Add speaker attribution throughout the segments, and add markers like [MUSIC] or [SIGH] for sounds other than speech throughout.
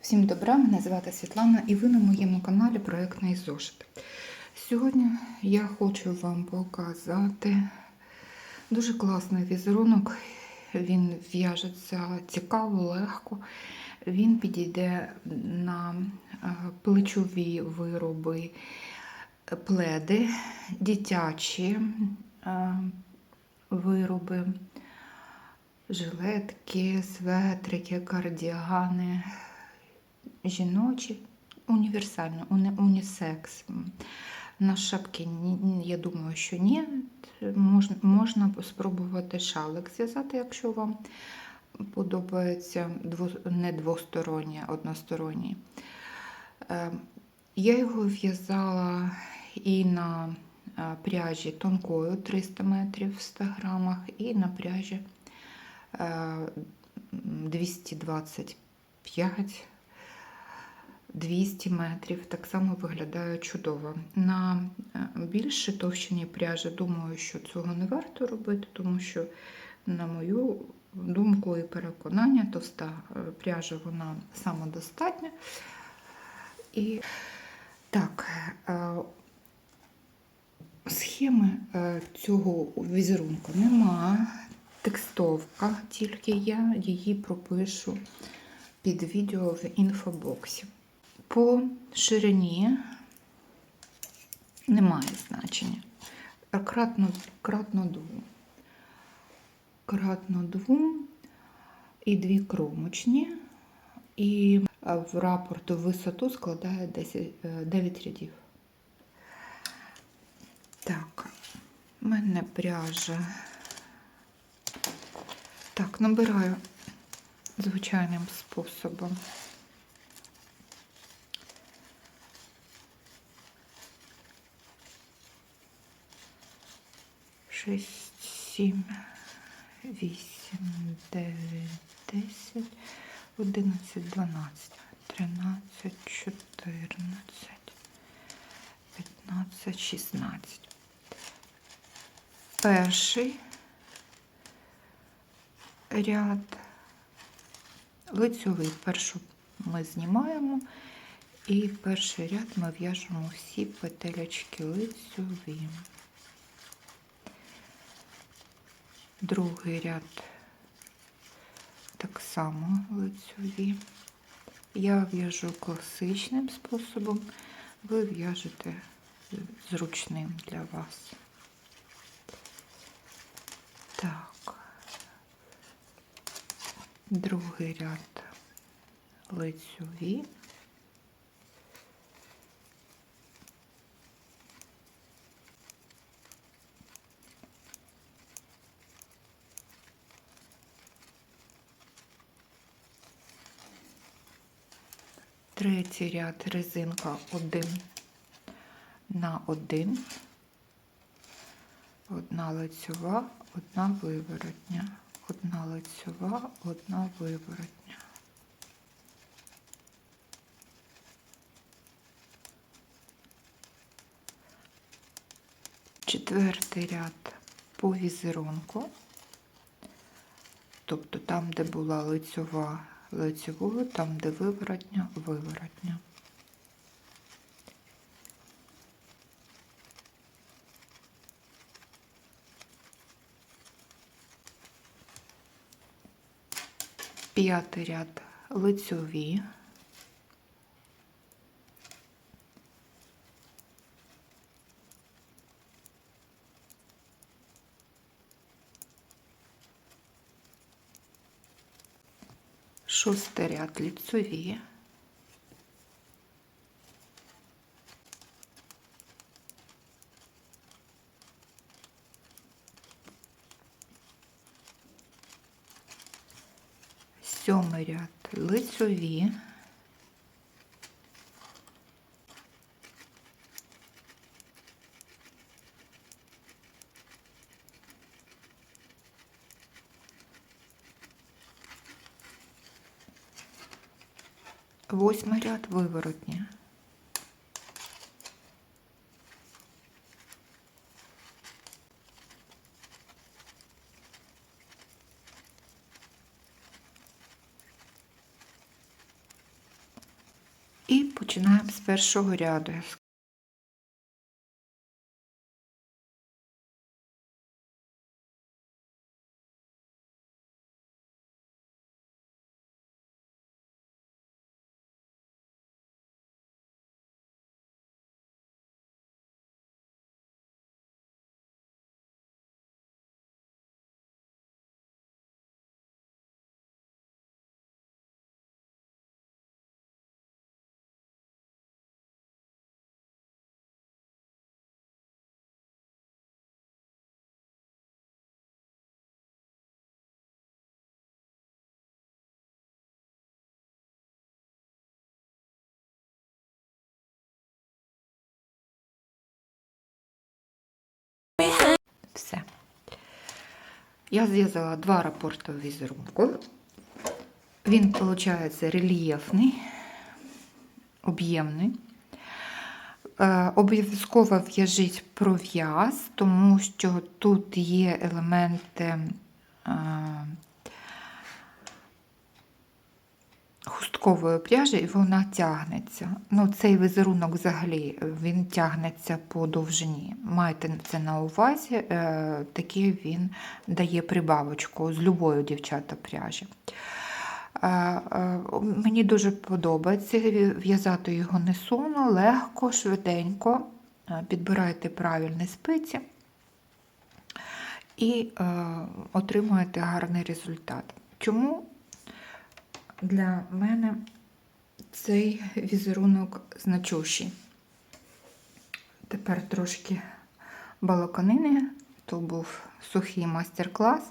Speaker 1: Всім добра, мене звати Світлана і ви на моєму каналі Проектний зошит. Сьогодні я хочу вам показати дуже класний візерунок. Він в'яжеться цікаво, легко. Він підійде на е, плечові вироби, пледи, дитячі е, вироби, жилетки, светрики, кардігани, жіночі, універсально, уні- унісекс. На шапки, я думаю, що ні. Можна, можна спробувати шалик зв'язати, якщо вам подобається не двосторонній, а односторонній. Е, Я його в'язала і на е, пряжі тонкою 300 метрів в 100 грамах, і на пряжі е, 225 200 метрів. Так само виглядає чудово. На е, більшій товщині пряжі думаю, що цього не варто робити, тому що, на мою думку і переконання, товста е, пряжа вона самодостатня. І так, е, схеми цього візерунку нема. Текстовка, тільки я її пропишу під відео в інфобоксі. По ширині немає значення. Кратно, кратно двом. Кратно двом і дві кромочні. І в рапорту висоту складає 10, е, 9 рядів. Так, в мене пряжа. Так, набираю звичайним способом. Шість, сім, вісім, дев'ять, десять, одинадцять, дванадцять, тринадцять, чотирнадцять, п'ятнадцять, шістнадцять. Перший ряд лицьовий. Першу ми знімаємо, і перший ряд ми в'яжемо всі петелечки лицьові. Другий ряд так само лицьові. Я в'яжу класичним способом, ви в'яжете зручним для вас. Так, другий ряд лицьові. Третій ряд резинка один на один. Одна лицьова, одна виворотня. Одна лицьова, одна виворотня. Четвертий ряд по візерунку. Тобто там, де була лицьова, лицьовою, там, де виворотня, виворотня. П'ятий ряд лицьові. Шостий ряд лицьові. Сьомий ряд лицьові. Восьмий ряд виворотні. І починаємо з першого ряду. Все. Я зв'язала два рапорти візерунку. Він, виходить, рельєфний, об'ємний. Е, Обов'язково в'яжіть пров'яз, тому що тут є елементи е, хусткової пряжі, і вона тягнеться. Ну, цей візерунок взагалі він тягнеться по довжині. Майте це на увазі, е, такий він дає прибавочку з любої дівчата пряжі. Е, е, Мені дуже подобається в'язати його не суно, легко, швиденько. Підбирайте правильні спиці і отримуєте гарний результат. Чому для мене цей візерунок значущий? Тепер трошки балаканини, то був сухий майстер-клас,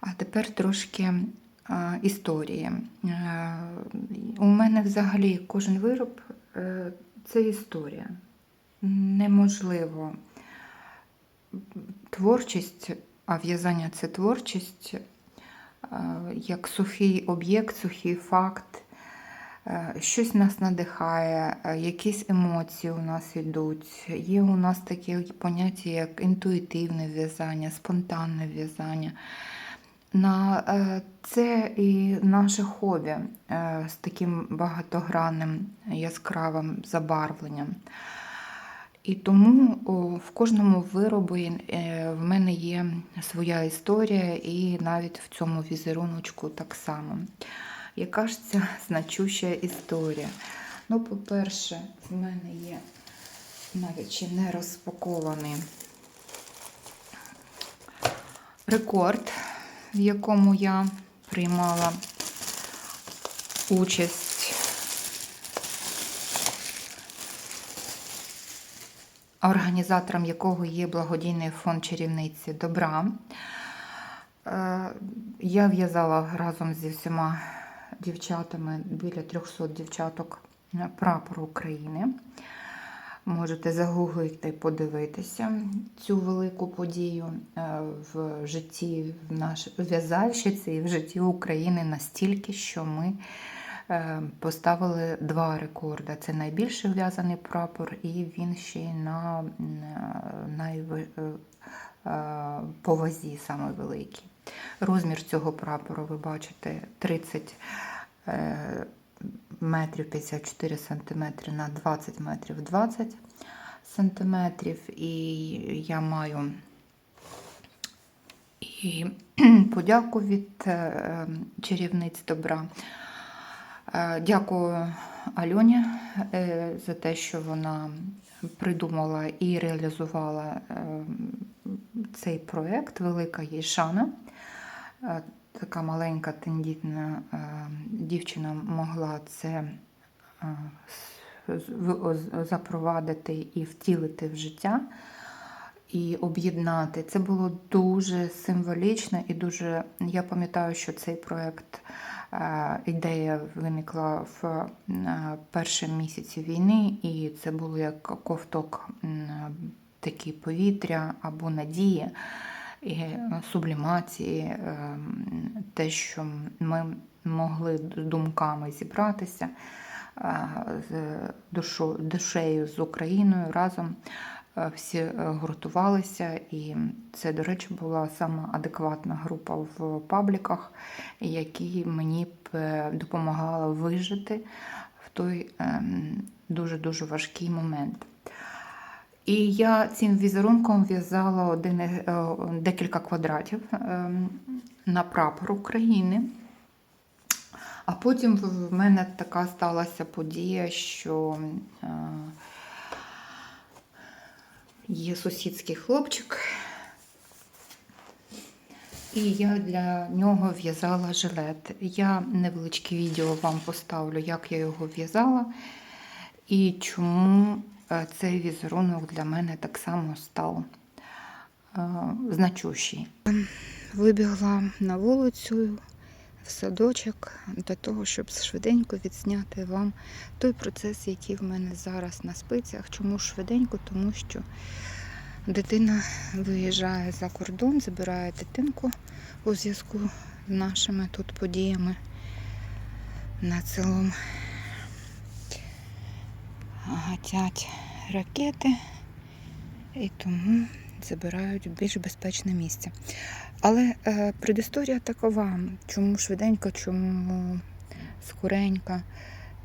Speaker 1: а тепер трошки е, історії. Е, у мене взагалі кожен вироб е, це історія. Неможливо творчість, а в'язання це творчість, як сухий об'єкт, сухий факт. Е, Щось нас надихає, е, якісь емоції у нас йдуть. Є у нас такі поняття, як інтуїтивне в'язання, спонтанне в'язання. На е, це і наше хобі е, з таким багатогранним яскравим забарвленням. І тому в кожному виробі е, в мене є своя історія, і навіть в цьому візеруночку так само. Яка ж ця значуща історія? Ну, по-перше, в мене є навіть ще не розпакований рекорд, в якому я приймала участь організатором якого є благодійний фонд чарівниці добра. Е, Я в'язала разом зі всіма дівчатами біля 300 дівчаток прапор України. Можете загуглити, подивитися цю велику подію е, в житті в наш в'язальщиці і в житті України настільки, що ми поставили два рекорди. Це найбільший в'язаний прапор, і він ще й на найви... по вазі саме великий. Розмір цього прапору, ви бачите, 30 метрів 54 сантиметри на 20 метрів 20 сантиметрів. І я маю і [CLEARS THROAT] подяку від е, чарівниць добра. Е, дякую Альоні е, за те, що вона придумала і реалізувала цей проєкт Велика їй шана така маленька тендітна е, дівчина могла це е, запровадити і втілити в життя, і об'єднати. Це було дуже символічно і дуже. Я пам'ятаю, що цей проєкт. Е, ідея виникла в перші місяці війни, і це було як ковток такі повітря або надії і е, сублімації, е, те, що ми могли з думками зібратися е, з душею, з Україною разом. Всі гуртувалися, і це, до речі, була сама адекватна група в пабліках, які мені б допомагали вижити в той ем, дуже-дуже важкий момент. І я цим візерунком в'язала один, е, декілька квадратів ем, на прапор України. А потім в мене така сталася подія, що е, є сусідський хлопчик, і я для нього в'язала жилет. Я невеличке відео вам поставлю, як я його в'язала і чому е, цей візерунок для мене так само став е, значущий. Вибігла на вулицю в садочок для того, щоб швиденько відзняти вам той процес, який в мене зараз на спицях. Чому швиденько? Тому що дитина виїжджає за кордон, забирає дитинку у зв'язку з нашими тут подіями над селом. Гатять ракети і тому забирають в більш безпечне місце. Але е, предісторія такова, чому швиденько, чому скоренько.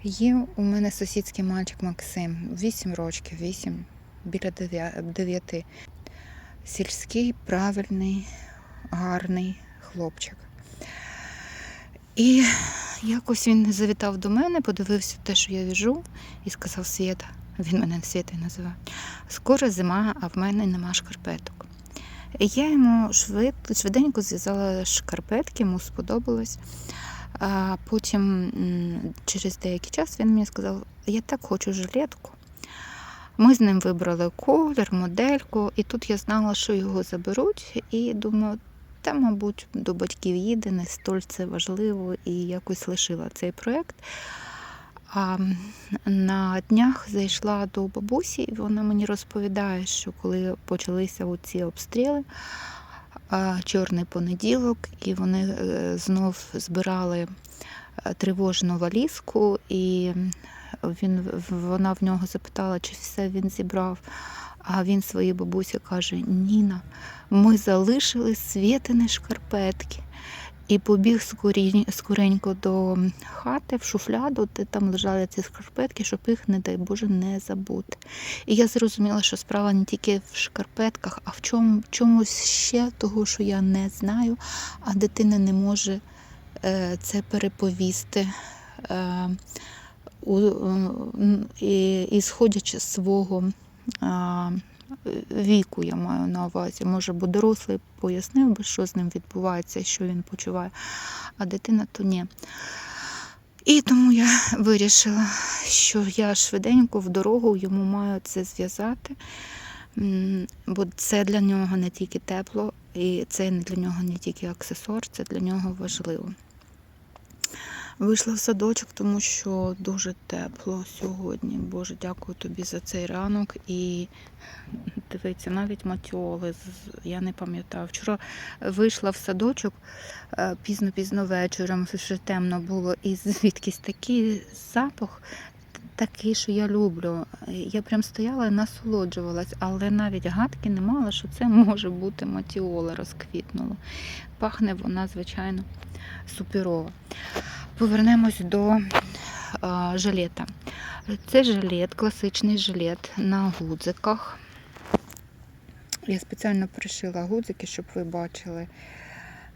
Speaker 1: Є у мене сусідський мальчик Максим, 8 років, 8, біля 9. Сільський, правильний, гарний хлопчик. І якось він завітав до мене, подивився те, що я віжу, і сказав Свєта, він мене Свєта називає, скоро зима, а в мене нема шкарпеток. Я йому швид, швиденько зв'язала шкарпетки, йому сподобалось. А потім, через деякий час, він мені сказав, я так хочу жилетку. Ми з ним вибрали колір, модельку, і тут я знала, що його заберуть, і думаю, та, мабуть, до батьків їде, не столь це важливо, і якось лишила цей проєкт. А на днях зайшла до бабусі, і вона мені розповідає, що коли почалися ці обстріли, чорний понеділок, і вони е, знов збирали е, тривожну валізку, і він, вона в нього запитала, чи все він зібрав. А він своїй бабусі каже: Ніна, ми залишили світини шкарпетки. І побіг скоренько до хати в шуфляду, де там лежали ці шкарпетки, щоб їх, не дай Боже, не забути. І я зрозуміла, що справа не тільки в шкарпетках, а в чому, чомусь ще того, що я не знаю, а дитина не може е, це переповісти. Е, і, сходячи з свого віку, я маю на увазі. Може, бо дорослий пояснив би, що з ним відбувається що він почуває, а дитина то ні. І тому я вирішила, що я швиденько в дорогу йому маю це зв'язати, бо це для нього не тільки тепло, і це для нього не тільки аксесуар, це для нього важливо. Вийшла в садочок, тому що дуже тепло сьогодні. Боже, дякую тобі за цей ранок. І дивіться, навіть матіоли, я не пам'ятаю. Вчора вийшла в садочок е, пізно-пізно вечором, вже темно було, і звідкись такий запах. Такий, що я люблю. Я прям стояла і насолоджувалась, але навіть гадки не мала, що це може бути матіола розквітнула. Пахне вона, звичайно, суперово. Повернемось до а, жилета. Це жилет, класичний жилет на гудзиках. Я спеціально пришила гудзики, щоб ви бачили,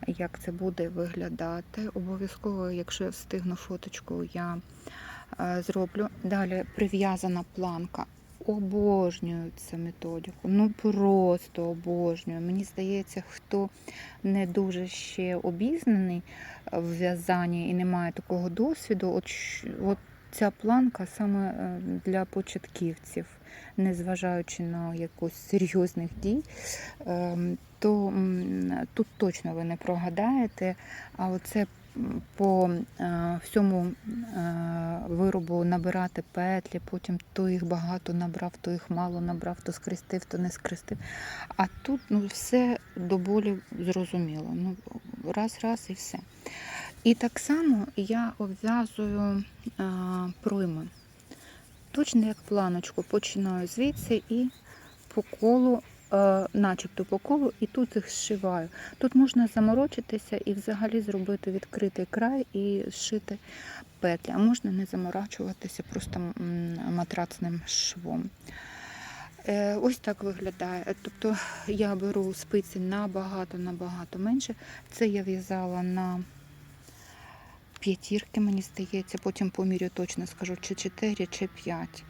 Speaker 1: як це буде виглядати. Обов'язково, якщо я встигну фоточку, я зроблю. Далі прив'язана планка. Обожнюю цю методику. Ну просто обожнюю. Мені здається, хто не дуже ще обізнаний в в'язанні і не має такого досвіду, от, от ця планка саме е, для початківців, незважаючи на якось серйозних дій, ем, то тут точно ви не прогадаєте. А оце по е, всьому е, виробу набирати петлі, потім то їх багато набрав, то їх мало набрав, то скрестив, то не скрестив. А тут ну, все до болі зрозуміло. Ну, раз, раз і все. І так само я обв'язую е, пройми. Точно як планочку, починаю звідси і по колу начебто по колу, і тут їх зшиваю. Тут можна заморочитися і взагалі зробити відкритий край і зшити петлі, а можна не заморачуватися просто матрацним швом. Е, Ось так виглядає. Е, Тобто я беру спиці набагато-набагато менше. Це я в'язала на п'ятірки, мені здається, потім помірю точно скажу, чи 4, чи 5.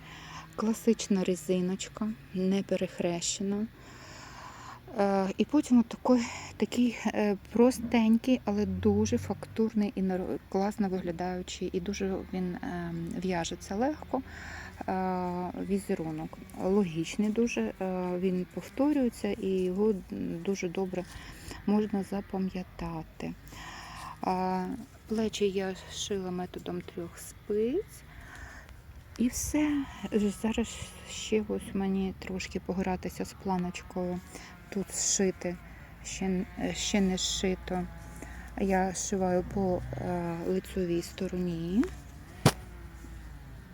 Speaker 1: Класична резиночка, не перехрещена. Е, І потім от такий, такий е, простенький, але дуже фактурний і класно виглядаючий, і дуже він е, в'яжеться легко. Візерунок логічний дуже, він повторюється і його дуже добре можна запам'ятати. Плечі я шила методом трьох спиць. І все. Зараз ще ось мені трошки погратися з планочкою. Тут зшити, ще, ще не зшито. Я шиваю по е, лицевій стороні.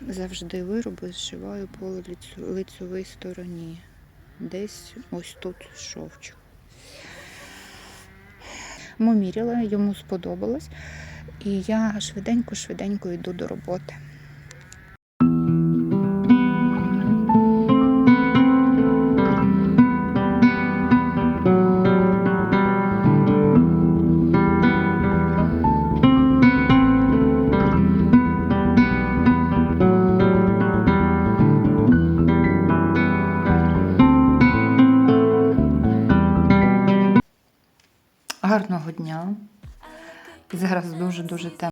Speaker 1: Завжди вироби зшиваю по лицю, лицевій стороні. Десь ось тут шовчик. Моміряла, йому сподобалось. І я швиденько-швиденько йду до роботи. Гарного дня. Зараз дуже-дуже темно.